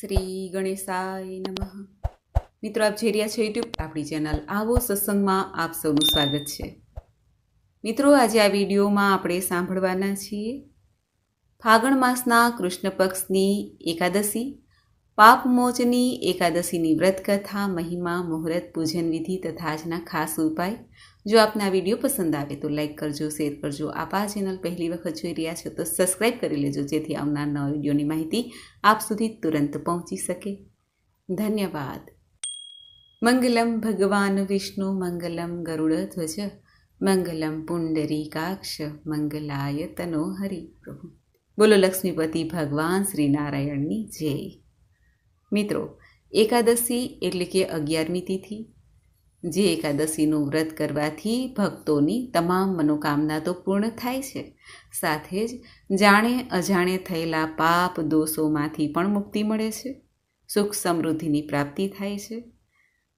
શ્રી ગણેશાય નમઃ. મિત્રો, આપ જે રહ્યા છો યુટ્યુબ આપણી ચેનલ આવો સત્સંગમાં આપ સૌનું સ્વાગત છે. મિત્રો, આજે આ વિડીયોમાં આપણે સાંભળવાના છીએ ફાગણ માસના કૃષ્ણ પક્ષની એકાદશી પાપમોચની એકાદશીની વ્રતકથા, મહિમા, મુહૂર્ત, પૂજન વિધિ તથા આજના ખાસ ઉપાય જો આપને આ વીડિયો પસંદ આવે તો લાઈક કરજો, શેર કરજો. આપ આ ચેનલ પહેલી વખત જોઈ રહ્યા છો તો સબસ્ક્રાઈબ કરી લેજો, જેથી આવનાર નવા વિડીયોની માહિતી આપ સુધી તુરંત પહોંચી શકે. ધન્યવાદ. મંગલમ ભગવાન વિષ્ણુ, મંગલમ ગરુડ ધ્વજ, મંગલમ પુંડરીકાક્ષ, મંગલાય તનો હરિ પ્રભુ. બોલો લક્ષ્મીપતિ ભગવાન શ્રી નારાયણની જય. મિત્રો, એકાદશી એટલે કે અગિયારમી તિથિ. જે એકાદશીનું વ્રત કરવાથી ભક્તોની તમામ મનોકામના તો પૂર્ણ થાય છે. સાથે જ જાણે અજાણે થયેલા પાપ દોષોમાંથી પણ મુક્તિ મળે છે. સુખ સમૃદ્ધિની પ્રાપ્તિ થાય છે.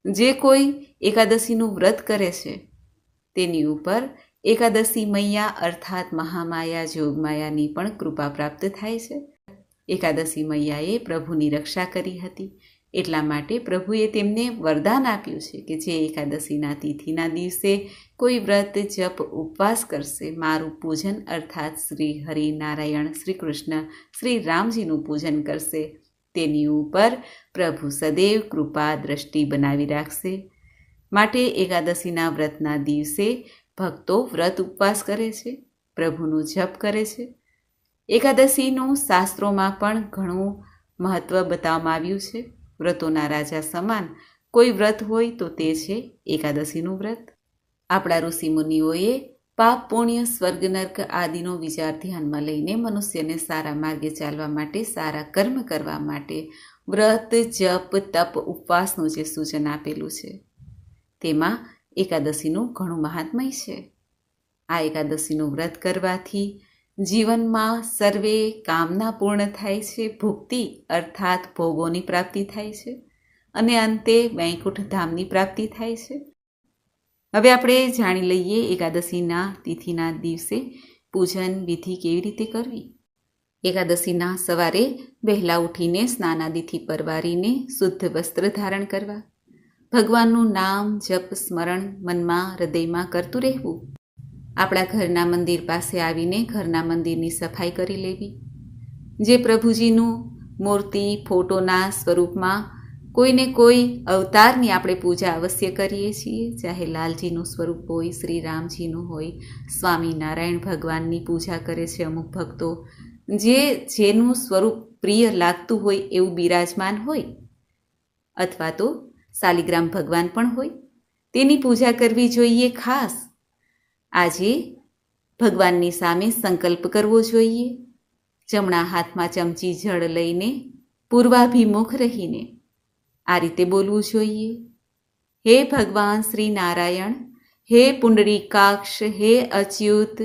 જે કોઈ એકાદશીનું વ્રત કરે છે, તેની ઉપર એકાદશી મૈયા અર્થાત મહામાયા જોગમાયાની પણ કૃપા પ્રાપ્ત થાય છે. એકાદશી મૈયાએ પ્રભુની રક્ષા કરી હતી. એટલા માટે પ્રભુએ તેમને વરદાન આપ્યું છે કે જે એકાદશીના તિથિના દિવસે કોઈ વ્રત, જપ, ઉપવાસ કરશે. મારું પૂજન અર્થાત શ્રી હરિનારાયણ શ્રી કૃષ્ણ શ્રી રામજીનું પૂજન કરશે. તેની ઉપર પ્રભુ સદૈવ કૃપા દ્રષ્ટિ બનાવી રાખશે. માટે એકાદશીના વ્રતના દિવસે ભક્તો વ્રત ઉપવાસ કરે છે, પ્રભુનું જપ કરે છે. એકાદશીનું શાસ્ત્રોમાં પણ ઘણું મહત્ત્વ બતાવવામાં આવ્યું છે. વ્રતોના રાજા સમાન. કોઈ વ્રત હોય તો તે છે એકાદશીનું વ્રત. આપણા ઋષિમુનિઓએ પાપ, પુણ્ય, સ્વર્ગ, નર્ક આદિનો વિચાર ધ્યાનમાં લઈને મનુષ્યને સારા માર્ગે ચાલવા માટે, સારા કર્મ કરવા માટે વ્રત, જપ, તપ, ઉપવાસનું જે સૂચન આપેલું છે, તેમાં એકાદશીનું ઘણું મહાત્મય છે. આ એકાદશીનું વ્રત કરવાથી જીવનમાં સર્વે કામના પૂર્ણ થાય છે, ભુક્તિ અર્થાત ભોગોની પ્રાપ્તિ થાય છે અને અંતે વૈકુંઠ ધામની પ્રાપ્તિ થાય છે. હવે આપણે જાણી લઈએ એકાદશીના તિથિના દિવસે પૂજન વિધિ કેવી રીતે કરવી? એકાદશીના સવારે વહેલા ઉઠીને સ્નાનાદિથી પરવારીને શુદ્ધ વસ્ત્ર ધારણ કરવા. ભગવાનનું નામ જપ સ્મરણ મનમાં હૃદયમાં કરતું રહેવું. આપણા ઘરના મંદિર પાસે આવીને ઘરના મંદિરની સફાઈ કરી લેવી. જે પ્રભુજીનું મૂર્તિ, ફોટોના સ્વરૂપમાં કોઈને કોઈ અવતારની આપણે પૂજા અવશ્ય કરીએ છીએ. ચાહે લાલજીનું સ્વરૂપ હોય શ્રી રામજીનું હોય, સ્વામિનારાયણ ભગવાનની પૂજા કરે છે અમુક ભક્તો. જે જેનું સ્વરૂપ પ્રિય લાગતું હોય એવું બિરાજમાન હોય અથવા તો શાલિગ્રામ ભગવાન પણ હોય. તેની પૂજા કરવી જોઈએ ખાસ. આજે ભગવાનની સામે સંકલ્પ કરવો જોઈએ. જમણા હાથમાં ચમચી જળ લઈને પૂર્વાભિમુખ રહીને આ રીતે બોલવું જોઈએ. હે ભગવાન શ્રી નારાયણ, હે પુંડરીકાક્ષ હે અચ્યુત,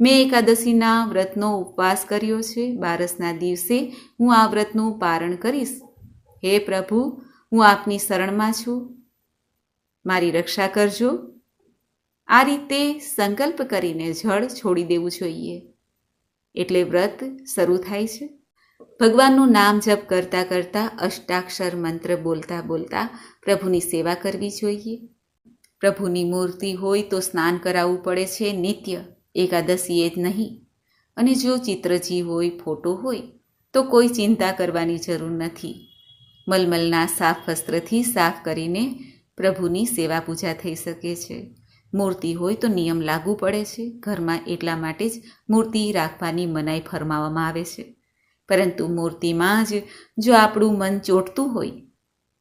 મેં એકાદશીના વ્રતનો ઉપવાસ કર્યો છે. બારસના દિવસે હું આ વ્રતનું પારણ કરીશ. હે પ્રભુ, હું આપની શરણમાં છું. મારી રક્ષા કરજો. આ રીતે સંકલ્પ કરીને જળ છોડી દેવું જોઈએ. એટલે વ્રત શરૂ થાય છે. ભગવાનનું નામ જપ કરતાં કરતાં અષ્ટાક્ષર મંત્ર બોલતા બોલતા પ્રભુની સેવા કરવી જોઈએ. પ્રભુની મૂર્તિ હોય તો સ્નાન કરાવવું પડે છે, નિત્ય એકાદશીએ જ નહીં. અને જો ચિત્રજી હોય, ફોટો હોય, તો કોઈ ચિંતા કરવાની જરૂર નથી. મલમલના સાફ વસ્ત્રથી સાફ કરીને પ્રભુની સેવા પૂજા થઈ શકે છે. મૂર્તિ હોય તો નિયમ લાગુ પડે છે. ઘરમાં એટલા માટે જ મૂર્તિ રાખવાની મનાઈ ફરમાવવામાં આવે છે. પરંતુ મૂર્તિમાં જ જો આપણું મન ચોટતું હોય,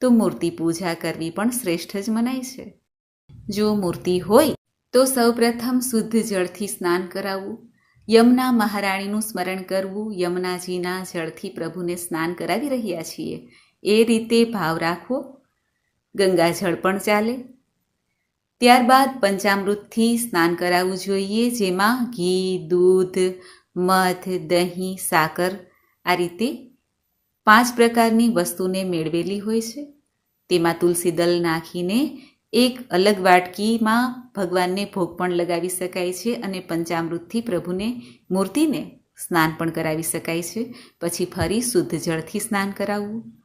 તો મૂર્તિ પૂજા કરવી પણ શ્રેષ્ઠ જ મનાય છે. જો મૂર્તિ હોય, તો સૌપ્રથમ શુદ્ધ જળથી સ્નાન કરાવવું, યમુના મહારાણીનું સ્મરણ કરવું, યમુનાજીના જળથી પ્રભુને સ્નાન કરાવી રહ્યા છીએ. એ રીતે ભાવ રાખવો ગંગાજળ પણ ચાલે. ત્યારબાદ પંચામૃતથી સ્નાન કરાવવું જોઈએ, જેમાં ઘી, દૂધ, મધ, દહીં, સાકર આ રીતે પાંચ પ્રકારની વસ્તુને મેળવેલી હોય છે. તેમાં તુલસી દલ નાખીને એક અલગ વાટકીમાં ભગવાનને ભોગ પણ લગાવી શકાય છે અને પંચામૃતથી પ્રભુને મૂર્તિને સ્નાન પણ કરાવી શકાય છે. પછી ફરી શુદ્ધ જળથી સ્નાન કરાવવું.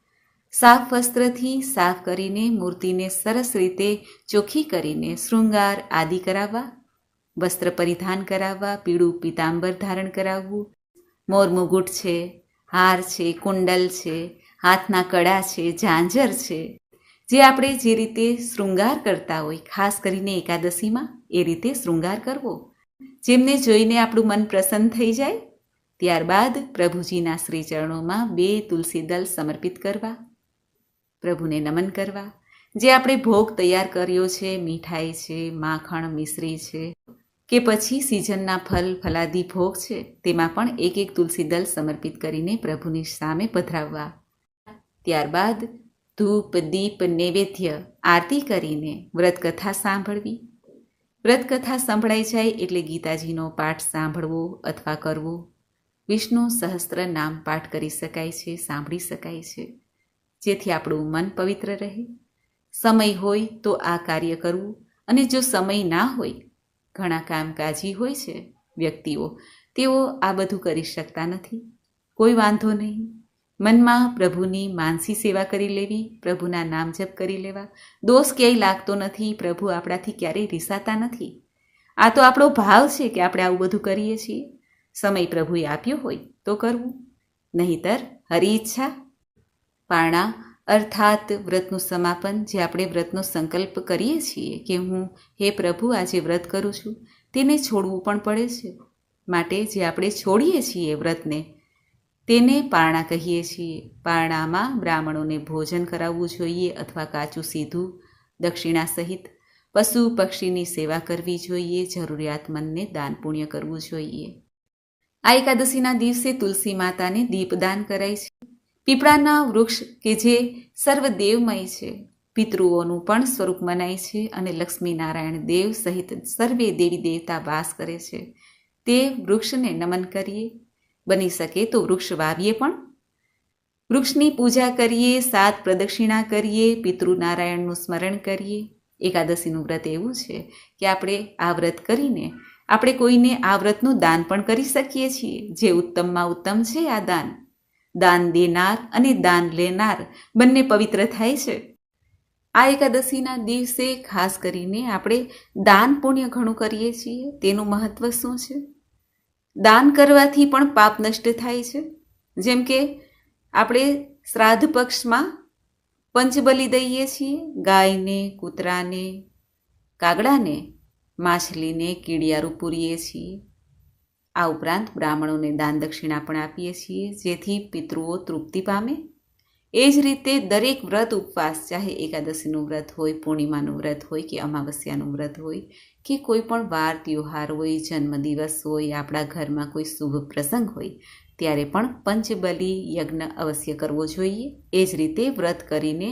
સાફ વસ્ત્રથી સાફ કરીને મૂર્તિને સરસ રીતે ચોખ્ખી કરીને શૃંગાર આદિ કરાવવા, વસ્ત્ર પરિધાન કરાવવા, પીળું પીતાંબર ધારણ કરાવવું. મોર મુગુટ છે, હાર છે, કુંડલ છે, હાથના કડા છે, ઝાંઝર છે. જે આપણે જે રીતે શૃંગાર કરતા હોય, ખાસ કરીને એકાદશીમાં, એ રીતે શૃંગાર કરવો. જેમને જોઈને આપણું મન પ્રસન્ન થઈ જાય, ત્યારબાદ પ્રભુજીના શ્રીચરણોમાં બે તુલસી દલ સમર્પિત કરવા. પ્રભુને નમન કરવા. જે આપણે ભોગ તૈયાર કર્યો છે, મીઠાઈ છે, માખણ, મિશ્રી છે, કે પછી સિઝનના ફલ, ફલાદી ભોગ છે, તેમાં પણ એક એક તુલસી દલ સમર્પિત કરીને પ્રભુની સામે પધરાવવા. ત્યારબાદ ધૂપ, દીપ, નૈવેદ્ય આરતી કરીને વ્રતકથા સાંભળવી. વ્રતકથા સંભળાઈ જાય એટલે ગીતાજીનો પાઠ સાંભળવો અથવા કરવો. વિષ્ણુ સહસ્ત્ર નામ પાઠ કરી શકાય છે, સાંભળી શકાય છે. જેથી આપણું મન પવિત્ર રહે. સમય હોય તો આ કાર્ય કરવું અને જો સમય ના હોય, ઘણા કામકાજી હોય છે, વ્યક્તિઓ, તેઓ આ બધું કરી શકતા નથી. કોઈ વાંધો નહીં. મનમાં પ્રભુની માનસી સેવા કરી લેવી, પ્રભુના નામ જપ કરી લેવા. દોષ ક્યાંય લાગતો નથી, પ્રભુ આપણાથી ક્યારેય રિસાતા નથી. આ તો આપણો ભાવ છે કે આપણે આવું બધું કરીએ છીએ. સમય પ્રભુએ આપ્યો હોય તો કરવું. નહીતર હરી ઈચ્છા પારણા અર્થાત વ્રતનું સમાપન જે આપણે વ્રતનો સંકલ્પ કરીએ છીએ કે હું હે પ્રભુ આજે વ્રત કરું છું, તેને છોડવું પણ પડે છે. માટે જે આપણે છોડીએ છીએ વ્રતને, તેને પારણા કહીએ છીએ. પારણામાં બ્રાહ્મણોને ભોજન કરાવવું જોઈએ અથવા કાચું સીધું દક્ષિણા સહિત પશુ પક્ષીની સેવા કરવી જોઈએ, જરૂરિયાતમંદને દાન પુણ્ય કરવું જોઈએ. આ એકાદશીના દિવસે તુલસી માતાને દીપદાન કરાય છે. પીપળાના વૃક્ષ કે જે સર્વદેવમય છે. પિતૃઓનું પણ સ્વરૂપ મનાય છે અને લક્ષ્મીનારાયણ દેવ સહિત સર્વે દેવી દેવતા વાસ કરે છે. તે વૃક્ષને નમન કરીએ. બની શકે તો વૃક્ષ વાવીએ પણ. વૃક્ષની પૂજા કરીએ, સાત પ્રદક્ષિણા કરીએ, પિતૃનારાયણનું સ્મરણ કરીએ. એકાદશીનું વ્રત એવું છે કે આપણે આ વ્રત કરીને આપણે કોઈને આ વ્રતનું દાન પણ કરી શકીએ છીએ. જે ઉત્તમમાં ઉત્તમ છે આ દાન. દાન દેનાર અને દાન લેનાર બંને પવિત્ર થાય છે. આ એકાદશીના દિવસે ખાસ કરીને આપણે દાન પુણ્ય ઘણું કરીએ છીએ, તેનું મહત્વ શું છે? દાન કરવાથી પણ પાપ નષ્ટ થાય છે. જેમ કે આપણે શ્રાદ્ધ પક્ષમાં પંચબલી દઈએ છીએ, ગાયને, કૂતરાને, કાગડાને, માછલીને, કીડિયારું પૂરીએ છીએ. આ ઉપરાંત બ્રાહ્મણોને દાન દક્ષિણા પણ આપીએ છીએ, જેથી પિતૃઓ તૃપ્તિ પામે. એ જ રીતે દરેક વ્રત ઉપવાસ, ચાહે એકાદશીનું વ્રત હોય, પૂર્ણિમાનું વ્રત હોય, કે અમાવસ્યાનું વ્રત હોય, કે કોઈ પણ વાર તહેવાર હોય, જન્મદિવસ હોય, આપણા ઘરમાં કોઈ શુભ પ્રસંગ હોય, ત્યારે પણ પંચબલી યજ્ઞ અવશ્ય કરવો જોઈએ. એ જ રીતે વ્રત કરીને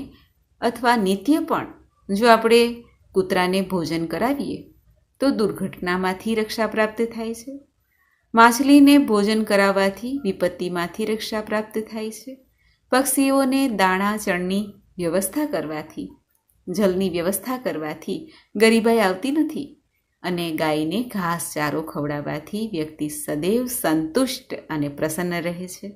અથવા નિત્ય પણ જો આપણે કૂતરાને ભોજન કરાવીએ, તો દુર્ઘટનામાંથી રક્ષા પ્રાપ્ત થાય છે. માછલીને ભોજન કરાવવાથી વિપત્તિમાંથી રક્ષા પ્રાપ્ત થાય છે. પક્ષીઓને દાણા, ચણની વ્યવસ્થા કરવાથી, જલની વ્યવસ્થા કરવાથી ગરીબાઈ આવતી નથી અને ગાયને ઘાસ ચારો ખવડાવવાથી વ્યક્તિ સદૈવ સંતુષ્ટ અને પ્રસન્ન રહે છે.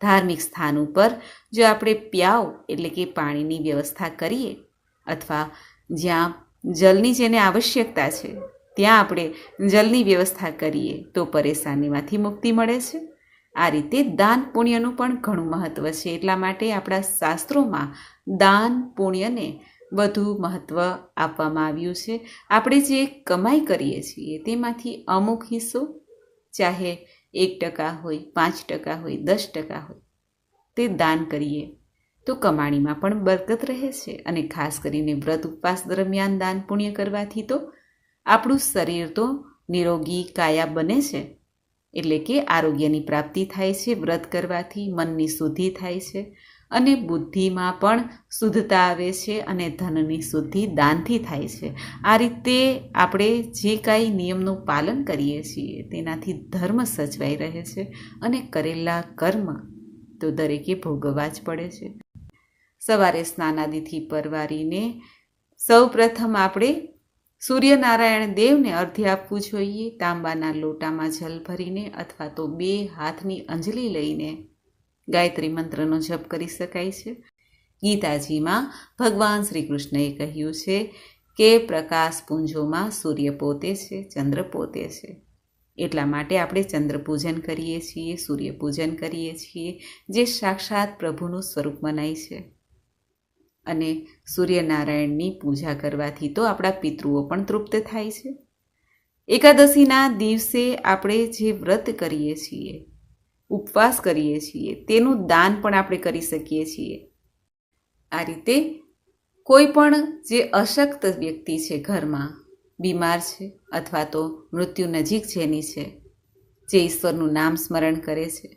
ધાર્મિક સ્થાન ઉપર જો આપણે પ્યાવ એટલે કે પાણીની વ્યવસ્થા કરીએ અથવા જ્યાં જલની જેને આવશ્યકતા છે ત્યાં આપણે જલની વ્યવસ્થા કરીએ તો પરેશાનીમાંથી મુક્તિ મળે છે. આ રીતે દાન પુણ્યનું પણ ઘણું મહત્ત્વ છે. એટલા માટે આપણા શાસ્ત્રોમાં દાન પુણ્યને વધુ મહત્ત્વ આપવામાં આવ્યું છે. આપણે જે કમાઈ કરીએ છીએ તેમાંથી અમુક હિસ્સો, ચાહે એક ટકા હોય, પાંચ ટકા હોય, દસ ટકા હોય, તે દાન કરીએ તો કમાણીમાં પણ બરકત રહે છે. અને ખાસ કરીને વ્રત ઉપવાસ દરમિયાન દાન પુણ્ય કરવાથી તો આપણું શરીર તો નિરોગી, કાયા બને છે. એટલે કે આરોગ્યની પ્રાપ્તિ થાય છે, વ્રત કરવાથી મનની શુદ્ધિ થાય છે અને બુદ્ધિમાં પણ શુદ્ધતા આવે છે અને ધનની શુદ્ધિ દાનથી થાય છે. આ રીતે આપણે જે કાંઈ નિયમનું પાલન કરીએ છીએ તેનાથી ધર્મ સચવાઈ રહે છે અને કરેલા કર્મ તો દરેકે ભોગવવા જ પડે છે. સવારે સ્નાનાદિથી પરવારીને સૌ પ્રથમ આપણે સૂર્યનારાયણ દેવને અર્ધ્ય આપવું જોઈએ, તાંબાના લોટામાં જલ ભરીને અથવા તો બે હાથની અંજલિ લઈને. ગાયત્રી મંત્રનો જપ કરી શકાય છે. ગીતાજીમાં ભગવાન શ્રી કૃષ્ણએ કહ્યું છે કે, પ્રકાશ પુંજોમાં સૂર્ય પોતે છે, ચંદ્ર પોતે છે. એટલા માટે આપણે ચંદ્ર પૂજન કરીએ છીએ, સૂર્ય પૂજન કરીએ છીએ, જે સાક્ષાત પ્રભુનું સ્વરૂપ મનાય છે. અને સૂર્યનારાયણની પૂજા કરવાથી તો આપણા પિતૃઓ પણ તૃપ્ત થાય છે. એકાદશીના દિવસે આપણે જે વ્રત કરીએ છીએ, ઉપવાસ કરીએ છીએ, તેનું દાન પણ આપણે કરી શકીએ છીએ. આ રીતે કોઈ પણ જે અશક્ત વ્યક્તિ છે ઘરમાં, બીમાર છે અથવા તો મૃત્યુ નજીક જેની છે, જે ઈશ્વરનું નામ સ્મરણ કરે છે,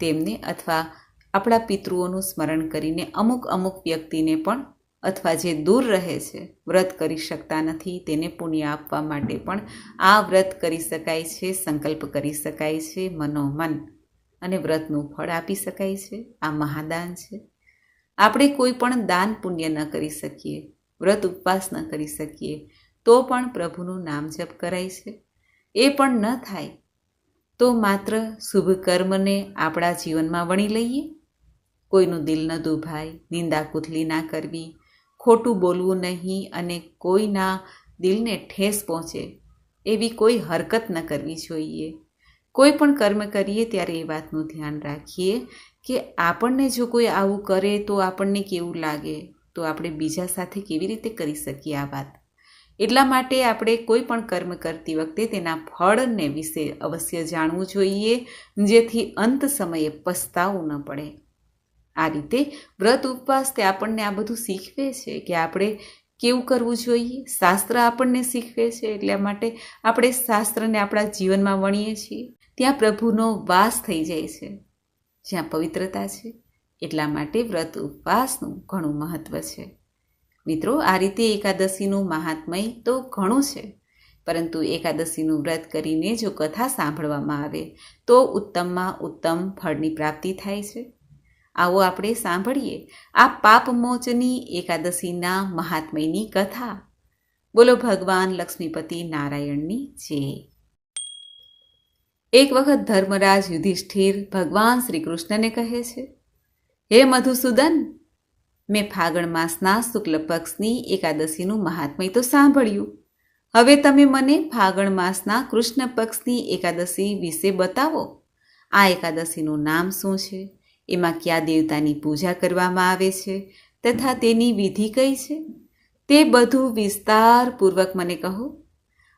તેમને અથવા આપણા પિતૃઓનું સ્મરણ કરીને અમુક અમુક વ્યક્તિને પણ અથવા જે દૂર રહે છે, વ્રત કરી શકતા નથી, તેને પુણ્ય આપવા માટે પણ આ વ્રત કરી શકાય છે, સંકલ્પ કરી શકાય છે મનોમન અને વ્રતનું ફળ આપી શકાય છે, આ મહાદાન છે. આપણે કોઈ પણ દાન પુણ્ય ન કરી શકીએ, વ્રત ઉપવાસ ન કરી શકીએ, તો પણ પ્રભુનું નામ જપ કરાય છે. એ પણ ન થાય તો માત્ર શુભ કર્મને આપણા જીવનમાં વણી લઈએ કોઈનું દિલ ન દુભાય, નિંદા કુથલી ના કરવી, ખોટું બોલવું નહીં અને કોઈના દિલને ઠેસ પહોંચે એવી કોઈ હરકત ન કરવી જોઈએ. કોઈ પણ કર્મ કરીએ ત્યારે એ વાતનું ધ્યાન રાખીએ કે આપણને જો કોઈ આવું કરે તો આપણને કેવું લાગે, તો આપણે બીજા સાથે કેવી રીતે કરી શકીએ આ વાત? એટલા માટે આપણે કોઈ પણ કર્મ કરતી વખતે તેના ફળને વિશે અવશ્ય જાણવું જોઈએ, જેથી અંત સમયે પસ્તાવું ન પડે. આ રીતે વ્રત ઉપવાસ તે આપણને આ બધું શીખવે છે કે આપણે કેવું કરવું જોઈએ? શાસ્ત્ર આપણને શીખવે છે એટલા માટે આપણે શાસ્ત્રને આપણા જીવનમાં વણીએ છીએ. ત્યાં પ્રભુનો વાસ થઈ જાય છે. જ્યાં પવિત્રતા છે, એટલા માટે વ્રત ઉપવાસનું ઘણું મહત્ત્વ છે. મિત્રો, આ રીતે એકાદશીનું મહાત્મય તો ઘણું છે, પરંતુ એકાદશીનું વ્રત કરીને જો કથા સાંભળવામાં આવે, તો ઉત્તમમાં ઉત્તમ ફળની પ્રાપ્તિ થાય છે. આવો આપણે સાંભળીએ આ પાપમોચની એકાદશીના મહાત્મયની કથા. બોલો ભગવાન લક્ષ્મીપતિ નારાયણની જય. એક વખત ધર્મરાજ યુધિષ્ઠિર ભગવાન શ્રી કૃષ્ણને કહે છે, હે મધુસૂદન, મેં ફાગણ માસના શુક્લ પક્ષની એકાદશીનું મહાત્મય તો સાંભળ્યું. હવે તમે મને ફાગણ માસના કૃષ્ણ પક્ષની એકાદશી વિશે બતાવો. આ એકાદશીનું નામ શું છે? એમાં કયા દેવતાની પૂજા કરવામાં આવે છે તથા તેની વિધિ કઈ છે? તે બધું વિસ્તારપૂર્વક મને કહો.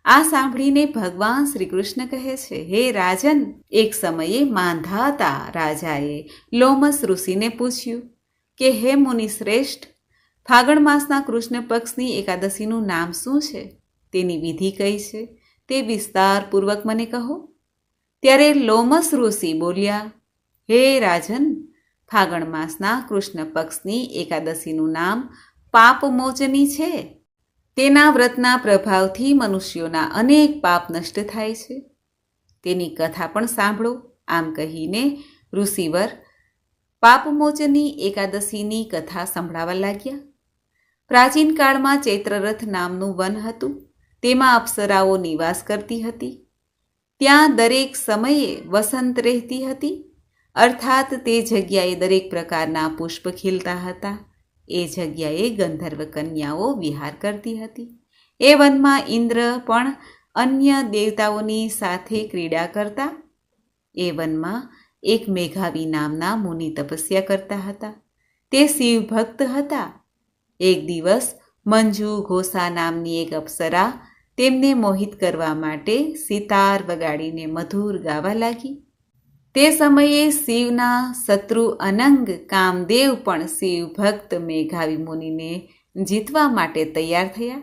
આ સાંભળીને ભગવાન શ્રી કૃષ્ણ કહે છે, હે રાજન, એક સમયે માંધાતા રાજાએ લોમસ ઋષિને પૂછ્યું કે, હે મુનિ શ્રેષ્ઠ, ફાગણ માસના કૃષ્ણ પક્ષની એકાદશીનું નામ શું છે? તેની વિધિ કઈ છે? તે વિસ્તારપૂર્વક મને કહો. ત્યારે લોમસ ઋષિ બોલ્યા હે રાજન, ફાગણ માસના કૃષ્ણ પક્ષની એકાદશીનું નામ પાપમોચની છે. તેના વ્રતના પ્રભાવથી મનુષ્યોના અનેક પાપ નષ્ટ થાય છે. તેની કથા પણ સાંભળો. આમ કહીને ઋષિવર પાપમોચની એકાદશીની કથા સંભળાવા લાગ્યા. પ્રાચીન કાળમાં ચૈત્રરથ નામનું વન હતું. તેમાં અપ્સરાઓ નિવાસ કરતી હતી. ત્યાં દરેક સમયે વસંત રહેતી હતી. અર્થાત તે જગ્યાએ દરેક પ્રકારના પુષ્પ ખીલતા હતા. એ જગ્યાએ ગંધર્વ કન્યાઓ વિહાર કરતી હતી. એ વનમાં ઇન્દ્ર પણ અન્ય દેવતાઓની સાથે ક્રીડા કરતા. એ વનમાં એક મેઘાવી નામના મુનિ તપસ્યા કરતા હતા. તે શિવ ભક્ત હતા. એક દિવસ મંજુ ઘોસા નામની એક અપ્સરા તેમને મોહિત કરવા માટે સિતાર વગાડીને મધુર ગાવા લાગી. તે સમયે શિવના શત્રુ અનંગ કામદેવ પણ શિવ ભક્ત મેઘાવી મુનિને જીતવા માટે તૈયાર થયા.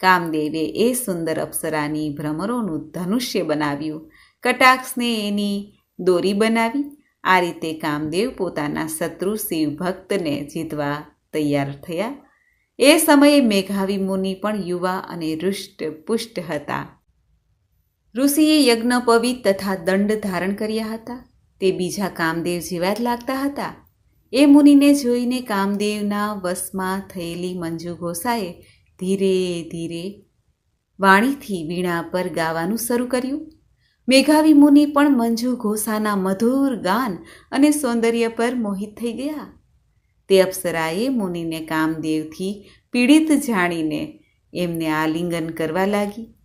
કામદેવે એ સુંદર અપ્સરાની ભ્રમરોનું ધનુષ્ય બનાવ્યું. કટાક્ષને એની દોરી બનાવી. આ રીતે કામદેવ પોતાના શત્રુ શિવ ભક્તને જીતવા તૈયાર થયા. એ સમયે મેઘાવી મુનિ પણ યુવા અને રુષ્ટ પુષ્ટ હતા. ઋષિએ યજ્ઞપવિત તથા દંડ ધારણ કર્યા હતા. તે બીજા કામદેવ જેવા જ લાગતા હતા. એ મુનિને જોઈને કામદેવના વશમાં થયેલી મંજુ ઘોસાએ ધીરે ધીરે વાણીથી વીણા પર ગાવાનું શરૂ કર્યું. મેઘાવી મુનિ પણ મંજુ ઘોસાના મધુર ગાન અને સૌંદર્ય પર મોહિત થઈ ગયા. તે અપ્સરાએ મુનિને કામદેવથી પીડિત જાણીને એમને આલિંગન કરવા લાગી.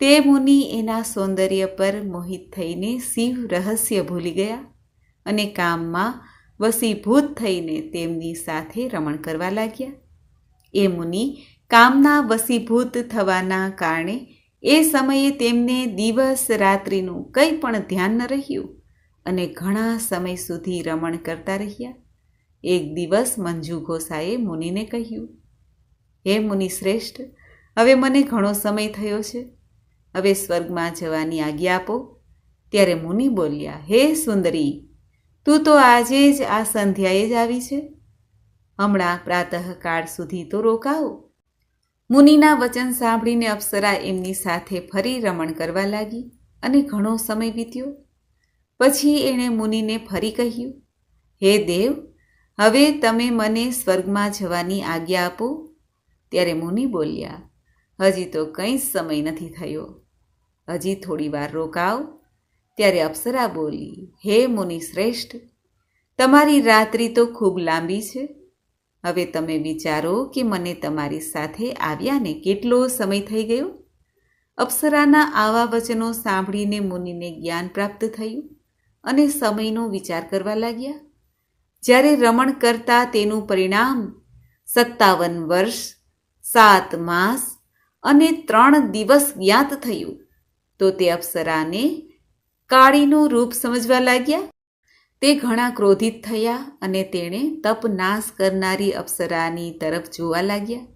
તે મુનિ એના સૌંદર્ય પર મોહિત થઈને શિવ રહસ્ય ભૂલી ગયા અને કામમાં વસીભૂત થઈને તેમની સાથે રમણ કરવા લાગ્યા. એ મુનિ કામના વસીભૂત થવાના કારણે એ સમયે તેમને દિવસ રાત્રિનું કંઈ પણ ધ્યાન ન રહ્યું અને ઘણા સમય સુધી રમણ કરતા રહ્યા. એક દિવસ મંજુ ઘોષાએ મુનિને કહ્યું, હે મુનિ શ્રેષ્ઠ, હવે મને ઘણો સમય થયો છે. હવે સ્વર્ગમાં જવાની આજ્ઞા આપો. ત્યારે મુનિ બોલ્યા, હે સુંદરી, તું તો આજે જ આ સંધ્યાએ જ આવી છે. હમણાં પ્રાતઃકાળ સુધી તો રોકાવો. મુનિના વચન સાંભળીને અપ્સરા એમની સાથે ફરી રમણ કરવા લાગી અને ઘણો સમય વીત્યો. પછી એણે મુનિને ફરી કહ્યું, હે દેવ, હવે તમે મને સ્વર્ગમાં જવાની આજ્ઞા આપો. ત્યારે મુનિ બોલ્યા, હજી તો કંઈ જ સમય નથી થયો. હજી થોડી વાર રોકાવ. ત્યારે અપ્સરા બોલી, હે મુનિ શ્રેષ્ઠ, તમારી રાત્રિ તો ખૂબ લાંબી છે. હવે તમે વિચારો કે મને તમારી સાથે આવ્યાને કેટલો સમય થઈ ગયો? અપ્સરાના આવા વચનો સાંભળીને મુનિને જ્ઞાન પ્રાપ્ત થયું અને સમયનો વિચાર કરવા લાગ્યા. જ્યારે રમણ કરતા તેનું પરિણામ સત્તાવન વર્ષ, સાત માસ અને ત્રણ દિવસ જ્ઞાત થયું. તો તે અપ્સરાને કાળીનું રૂપ સમજવા લાગ્યા. તે ઘણા ક્રોધિત થયા અને તેણે તપ નાશ કરનારી અપ્સરાની તરફ જોવા લાગ્યા.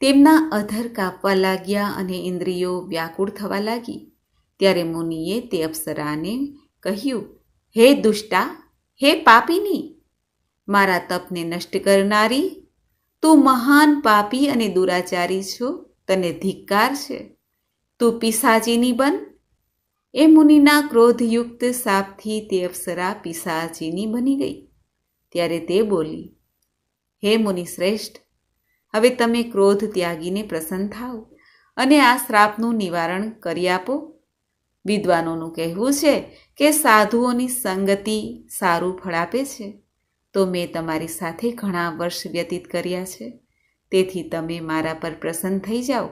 તેમના અધર કાપવા લાગ્યા અને ઇન્દ્રિયો વ્યાકુળ થવા લાગી. ત્યારે મુનિએ તે અપ્સરાને કહ્યું, હે દુષ્ટા, હે પાપીની, મારા તપને નષ્ટ કરનારી, તું મહાન પાપી અને દુરાચારી છો, તને ધિક્કાર છે. તું પિસાજીની બન? એ મુનિના ક્રોધયુક્ત સાપથી તે અપ્સરા પિસાજીની બની ગઈ. ત્યારે તે બોલી, હે મુનિ શ્રેષ્ઠ, હવે તમે ક્રોધ ત્યાગીને પ્રસન્ન થાઓ અને આ શ્રાપનું નિવારણ કરી આપો. વિદ્વાનોનું કહેવું છે કે સાધુઓની સંગતિ સારું ફળ આપે છે. તો મેં તમારી સાથે ઘણા વર્ષ વ્યતીત કર્યા છે. તેથી તમે મારા પર પ્રસન્ન થઈ જાઓ.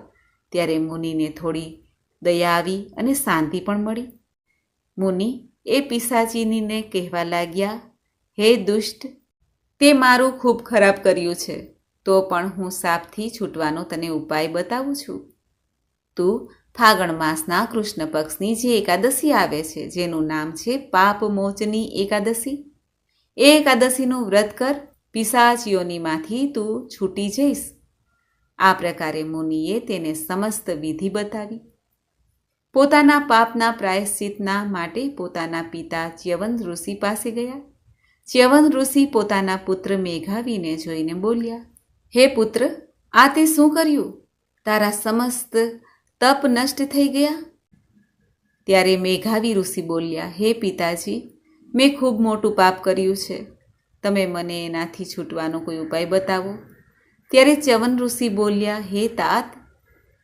ત્યારે મુનિને થોડી દયા આવી અને શાંતિ પણ મળી. મુનિ એ પિસાચીનીને કહેવા લાગ્યા, હે દુષ્ટ, તે મારું ખૂબ ખરાબ કર્યું છે, તો પણ હું સાપથી છૂટવાનો તને ઉપાય બતાવું છું. તું ફાગણ માસના કૃષ્ણ પક્ષની જે એકાદશી આવે છે, જેનું નામ છે પાપ મોચની એકાદશી. એ એકાદશીનું વ્રત કર, પિસાચીઓનીમાંથી તું છૂટી જઈશ. આ પ્રકારે મુનિએ તેને સમસ્ત વિધિ બતાવી. પોતાના પાપના પ્રાયશ્ચિતના માટે પોતાના પિતા ચ્યવન ઋષિ પાસે ગયા. ચ્યવન ઋષિ પોતાના પુત્ર મેઘાવીને જોઈને બોલ્યા, હે પુત્ર, આ તે શું કર્યું? તારા સમસ્ત તપ નષ્ટ થઈ ગયા? ત્યારે મેઘાવી ઋષિ બોલ્યા, હે પિતાજી, મેં ખૂબ મોટું પાપ કર્યું છે. તમે મને એનાથી છૂટવાનો કોઈ ઉપાય બતાવો. ત્યારે ચ્યવન ઋષિ બોલ્યા, હે તાત,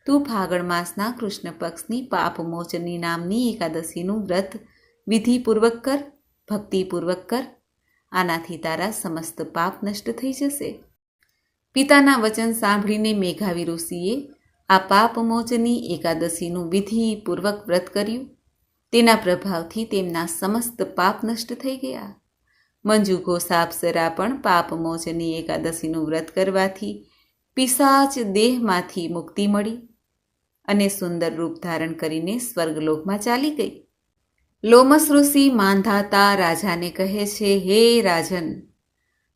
તું ફાગણ માસના કૃષ્ણ પક્ષની પાપમોચની નામની એકાદશીનું વ્રત વિધિપૂર્વક કર, ભક્તિપૂર્વક કર. આનાથી તારા સમસ્ત પાપ નષ્ટ થઈ જશે. પિતાના વચન સાંભળીને મેઘાવી ઋષિએ આ પાપમોચની એકાદશીનું વિધિપૂર્વક વ્રત કર્યું. તેના પ્રભાવથી તેમના સમસ્ત પાપ નષ્ટ થઈ ગયા. મંજુ સાપસરા પણ પાપમોચની એકાદશીનું વ્રત કરવાથી પિશાચ દેહમાંથી મુક્તિ મળી અને સુંદર રૂપ ધારણ કરીને સ્વર્ગલોકમાં ચાલી ગઈ. લોમસ ઋષિ માંધાતા રાજાને કહે છે, હે રાજન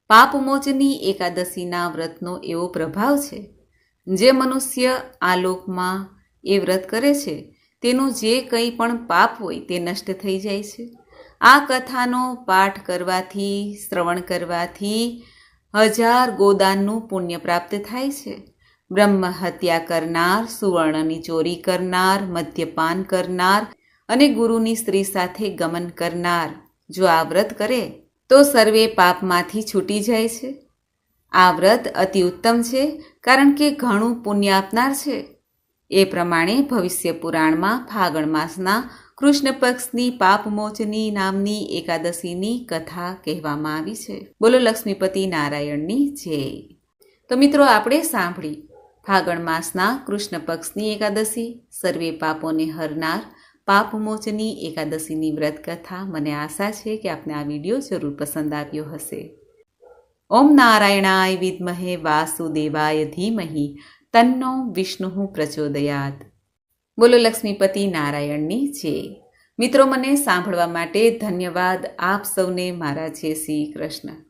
પાપમોચની એકાદશીના વ્રતનો એવો પ્રભાવ છે. જે મનુષ્ય આ લોકમાં એ વ્રત કરે છે, તેનું જે કંઈ પણ પાપ હોય તે નષ્ટ થઈ જાય છે. આ કથાનો પાઠ કરવાથી, શ્રવણ કરવાથી હજાર ગોદાનનું પુણ્ય પ્રાપ્ત થાય છે. બ્રહ્મ હત્યા કરનાર, સુવર્ણની ચોરી કરનાર, મદ્યપાન કરનાર અને ગુરુની સ્ત્રી સાથે ગમન કરનાર. જો આ વ્રત કરે, તો સર્વે પાપમાંથી છૂટી જાય છે. આ વ્રત અતિ ઉત્તમ છે, કારણ કે ઘણું પુણ્ય આપનાર છે. એ પ્રમાણે ભવિષ્ય પુરાણમાં ફાગણ માસના કૃષ્ણ પક્ષની પાપમોચની નામની એકાદશીની કથા કહેવામાં આવી છે. બોલો લક્ષ્મીપતિ નારાયણની જય. તો મિત્રો, આપણે સાંભળી. ફાગણ માસના કૃષ્ણ પક્ષની એકાદશી, સર્વે પાપોને હરનાર, પાપમોચની એકાદશીની વ્રત કથા મને આશા છે કે આપને આ વીડિયો જરૂર પસંદ આવ્યો હશે. ઓમ નારાયણાય વિદ્મહે વાસુદેવાય ધીમહી. તન્નો વિષ્ણુ પ્રચોદયાત. બોલો લક્ષ્મીપતિ નારાયણની છે મિત્રો, મને સાંભળવા માટે ધન્યવાદ. આપ સૌને મારા છે શ્રી કૃષ્ણ.